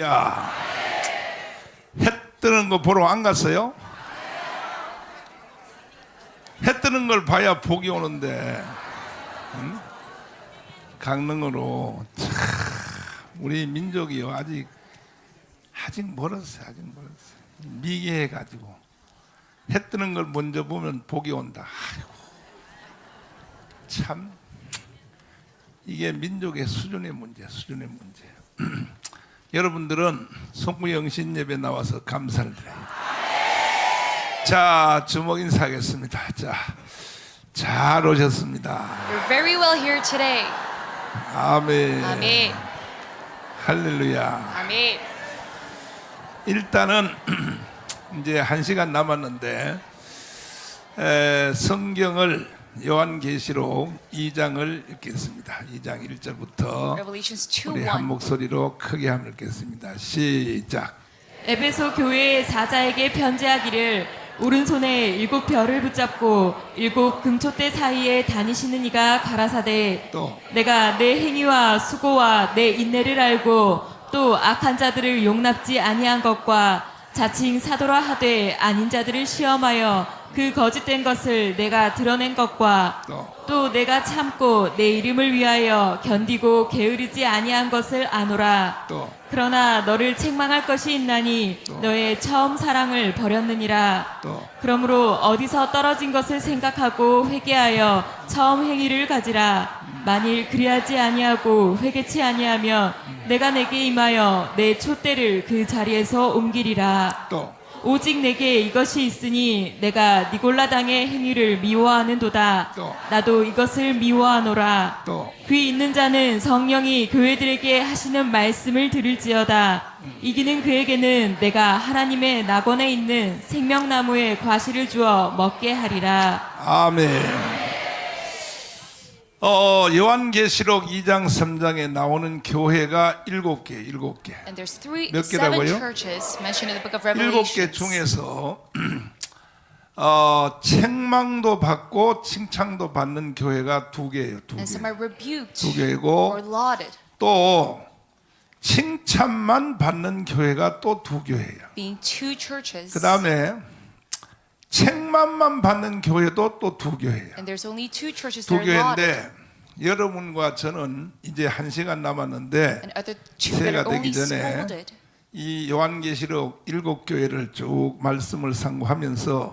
야, 해 뜨는 거 보러 안 갔어요? 해 뜨는 걸 봐야 복이 오는데, 응? 강릉으로 참 우리 민족이요 아직 아직 멀었어요, 아직 멀었어요. 미개해 가지고 해 뜨는 걸 먼저 보면 복이 온다. 아이고, 참 이게 민족의 수준의 문제, 수준의 문제. 여러분들은 송구영신 예배 나와서 감사를 드려요. 자, 주먹 인사하겠습니다. 자, 잘 오셨습니다. You're very well here today. 아멘. 아멘. 할렐루야. 아멘. 일단은 이제 한 시간 남았는데 에, 성경을 요한계시록 2장을 읽겠습니다. 2장 1절부터 Revelations 2 우리 한 1. 목소리로 크게 한번 읽겠습니다. 시작. 에베소 교회의 사자에게 편지하기를 오른손에 일곱 별을 붙잡고 일곱 금초대 사이에 다니시는 이가 가라사대 또. 내가 내 행위와 수고와 내 인내를 알고 또 악한 자들을 용납지 아니한 것과 자칭 사도라 하되 아닌 자들을 시험하여 그 거짓된 것을 내가 드러낸 것과 또. 또 내가 참고 내 이름을 위하여 견디고 게으르지 아니한 것을 아노라 또. 그러나 너를 책망할 것이 있나니 너의 처음 사랑을 버렸느니라. 또. 그러므로 어디서 떨어진 것을 생각하고 회개하여 처음 행위를 가지라. 만일 그리하지 아니하고 회개치 아니하면 내가 내게 임하여 내 촛대를 그 자리에서 옮기리라. 또. 오직 내게 이것이 있으니 내가 니골라 당의 행위를 미워하는도다. 또. 나도 이것을 미워하노라. 또. 귀 있는 자는 성령이 교회들에게 하시는 말씀을 들을지어다. 이기는 그에게는 내가 하나님의 낙원에 있는 생명나무의 과실을 주어 먹게 하리라. 아멘. 어, 요한계시록 2장 3장에 나오는 교회가 일곱 개, 일곱 개. 몇 개라고요? churches mentioned in the book of 일곱 개 Revelation. 중에서 어, 책망도 받고 칭찬도 받는 교회가 두 개예요. 두 개. 두 개고 또 칭찬만 받는 교회가 또두 churches. 그 다음에 책망만 받는 교회도 또 두 교회예요. 두. 교회인데 여러분과 저는 이제 한 시간 남았는데 only 되기 전에. 이 요한계시록 일곱 교회를 쭉 말씀을 상고하면서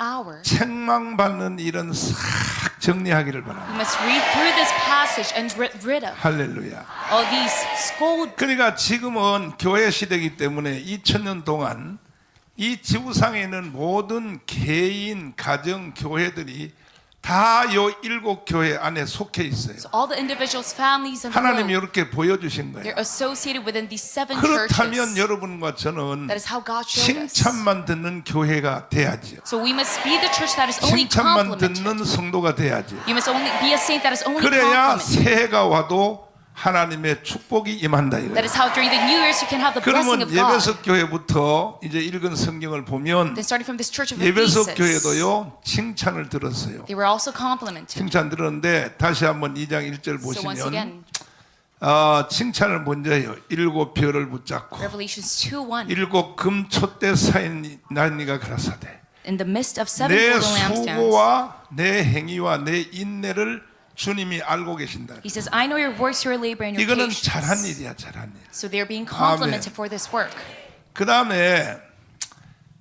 hour, 책망 받는 일은 싹 정리하기를 바랍니다. 할렐루야. 그러니까 지금은 교회 시대이기 때문에 2000년 동안 이 지구상에 있는 모든 개인, 가정, 교회들이 다요 일곱 교회 안에 속해 있어요. So all the individuals, families, and the 하나님이 이렇게 보여주신 거예요. 그렇다면 churches. 여러분과 저는. 칭찬만 듣는 교회가 돼야지요. So we must be the church that is only 칭찬만. 듣는 성도가 only 그래야. 새해가 와도 하나님의 축복이 임한다 That 이거예요. is how during the New Year's you can have the blessing 그러면. 예배석 교회부터 이제 읽은 성경을 보면 Then starting from this church of 예배석 교회도요 칭찬을 들었어요. they were also complimented. 칭찬 들었는데 다시 한번 2장 1절 So once 보시면 again, 아, 칭찬을 먼저 해요. 일곱 별을 붙잡고 Revelations 2:1. 일곱 금 촛대 사인 나니가 seven 내 수고와 내 행위와 내 인내를 주님이 알고 계신다. he says, "I know your works, your labor, and your 이거는 patience." 잘한 일이야, 잘한 일. So they are being 아멘. complimented for this work. 그 다음에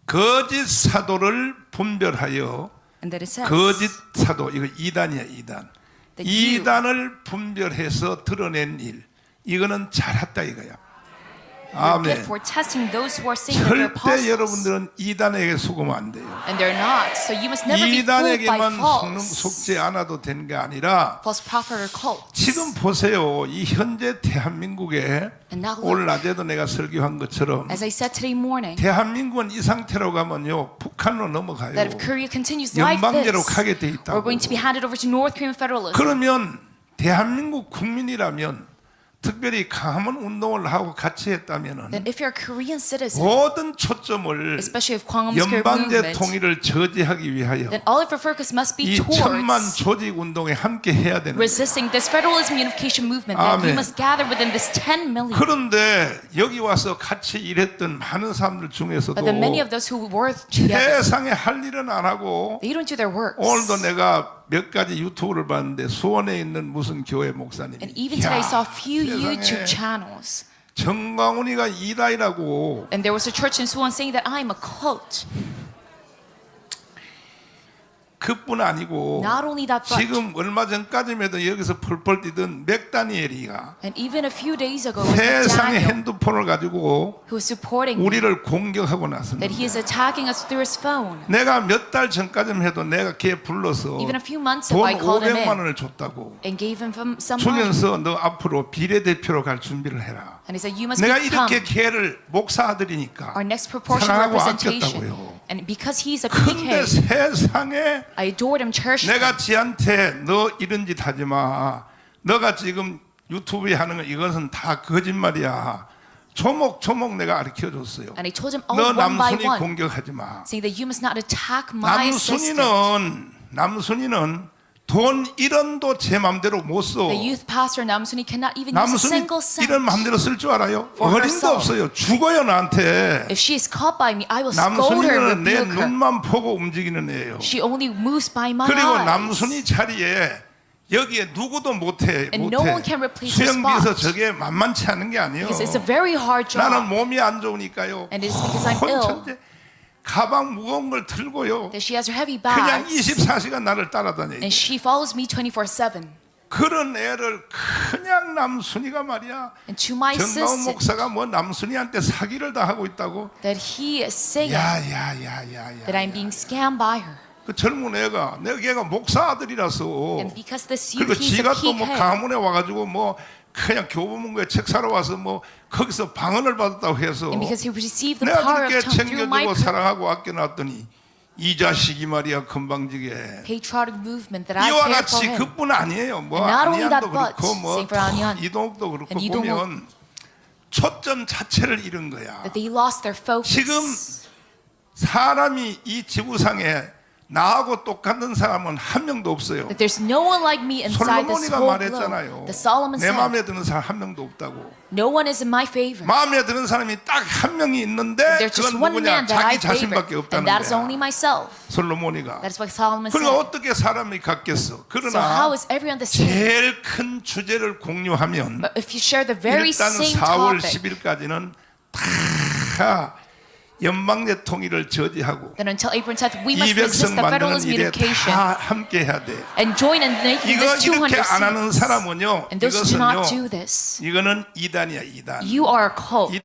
거짓 사도를 분별하여 And that it says, 거짓 사도 이거 이단이야 이단. That you- 이단을 분별해서 드러낸 일 이거는 잘했다 이거야. "You're good 아멘. for testing those who are saying that they're 절대 apostles." 여러분들은 이단에게 속으면 안 돼요. And they're not. So you must never be fooled by 이단에게만 속는, false, 속지 않아도 되는 게 아니라 false prophet or cults. 지금 보세요. 이 현재 대한민국에 And now look. 오늘 낮에도 내가 설교한 것처럼 As I said today morning, 대한민국은 이 상태로 가면요 북한으로 넘어가요. that if Korea continues like 연방제로 this, 가게 돼 we're 있다고. going to be handed over to North Korean federalism. 그러면 대한민국 국민이라면 특별히 가문 운동을 하고 같이 했다면은 Korean citizen, 모든 초점을 연방제 통일을 저지하기 위하여 이 천만 조직 운동에 함께 해야 되는 거예요. resisting this federalism unification movement. That 아멘. you must gather within this 10 million. 그런데 여기 와서 같이 일했던 많은 사람들 중에서도 세상에 할 일은 안 하고. 오늘도 내가 몇 가지 유튜브를 봤는데 수원에 있는 무슨 교회 목사님이 And even today I saw a few 세상에 YouTube channels. 정광훈이가 이다이라고 And there was a church in Suwon saying that I'm a cult. 그뿐 아니고 Not only that, but 지금 얼마 전까지만 해도 여기서 펄펄 뛰던 맥다니엘이가 and even a few days ago, it was 세상의 Daniel 핸드폰을 가지고 who was supporting me, 우리를 공격하고 that 나섰는데 he is attacking us through his phone. 내가 몇 달 전까지만 해도 내가 걔 불러서 Even a few months ago, 돈 I called him 500만 in 원을 줬다고 and gave him some some money. 주면서 너 앞으로 비례대표로 갈 준비를 해라. And he said, "You must 내가 이렇게 걔를 목사 아들이니까 our next proportional 사랑하고 representation." 아꼈다고요. And because he's a 근데 세상에 I adored him, cherished him. 내가 지한테 너 이런 짓 하지 마. 너가 지금 유튜브에 하는 거 이것은 다 거짓말이야. 조목 조목 내가 가르쳐 줬어요. And I told him all 너 one by 남순이 one, 공격하지 마. saying that you must not attack my assistant. 남순이는 남순이는 돈 1원도 제 맘대로 못 써. The youth pastor Namsuni cannot even use a 남순이 single cent. 이런 맘대로 쓸 줄 알아요? For 어림도 herself. 없어요. 죽어요 나한테. If she is caught by me, I will scold her 남순이는 and 내 rebuke her. 눈만 보고 움직이는 애예요. She only moves by my 그리고 eyes. 남순이 자리에 여기에 누구도 못해 And 못해 no one can replace her 수영비서 spot. 저게 만만치 않은 게 아니에요. Because it's a very hard job. 나는 몸이 안 좋으니까요. And it's because I'm ill. 혼천재 가방 무거운 걸 들고요. That she has her heavy 그냥 bags. 24시간 나를 따라다녀요. And she follows me 24-7. 그런 애를 그냥 남순이가 말이야. And to my 정가운 assistant, 목사가 뭐 남순이한테 사기를 다 하고 있다고. that he is saying 야야야야야. that I'm being scammed by her. 그 젊은 애가 내가 걔가 목사 아들이라서 And because this 그리고 youth, he's a 지가 또 뭐 pighead. 가문에 와가지고 뭐 그냥 교보문고에 책 사러 와서 뭐 거기서 방언을 받았다고 해서 내가 그렇게 챙겨주고 사랑하고 아껴놨더니 이 자식이 말이야 I 이와 같이. 그뿐 아니에요 뭐 but 그렇고 뭐. 이동욱도 그렇고. 보면 초점 자체를 잃은 거야. 지금 사람이 이 지구상에 나하고 똑같은 사람은 한 명도 없어요 That there's no one like me inside this 솔로몬이가 whole 말했잖아요. globe. The Solomon 내 said, 마음에 드는 사람 한 명도 없다고. no one is in my favor. 마음에 드는 사람이 딱 한 명이 있는데 There's just 그건 one 누구냐? man that I 자기 자신밖에 favor. 없다는 And that is only 거야. myself. 솔로몬이가. That is what Solomon 그러니까 said. 어떻게 사람이 같겠어? So how 그러나 is everyone the same? 제일 큰 주제를 공유하면 But if you share the very 일단 same 4월 topic, 10일까지는 다 연방제 통일을 저지하고 then until April 10th, we must 이백성 resist the 만드는 일에 다 함께 해야 돼. and join in making 이거 this 200 이렇게 안 하는. 사람은요. And those who do not 이것은요. do this, 이거는 이단이야 이단.